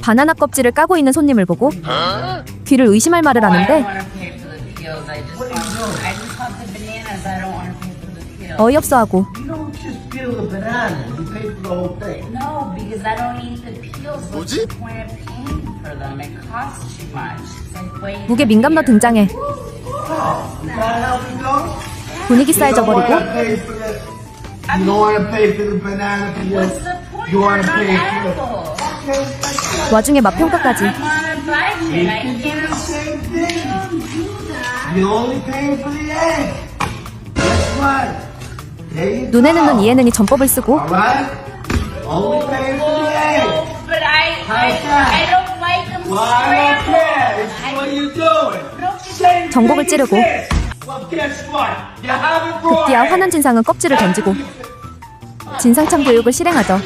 바나나 껍질을 까고 있는 손님을 보고 귀를 의심할 말을 하는데. 어이없어 하고. It's like way 무게 민감러 등장해. 분위기 You don't 싸해져 버리고 wanna pay for the. You don't want to pay for the banana peels. What's the point? You want They're to pay not for the. edible. 와중에 맛평가까지 눈에는. 눈 이에는 이 전법을 쓰고. Oh, as 찌르고. 급기야. 화난 진상은 껍질을 던지고 진상참 교육을 실행하죠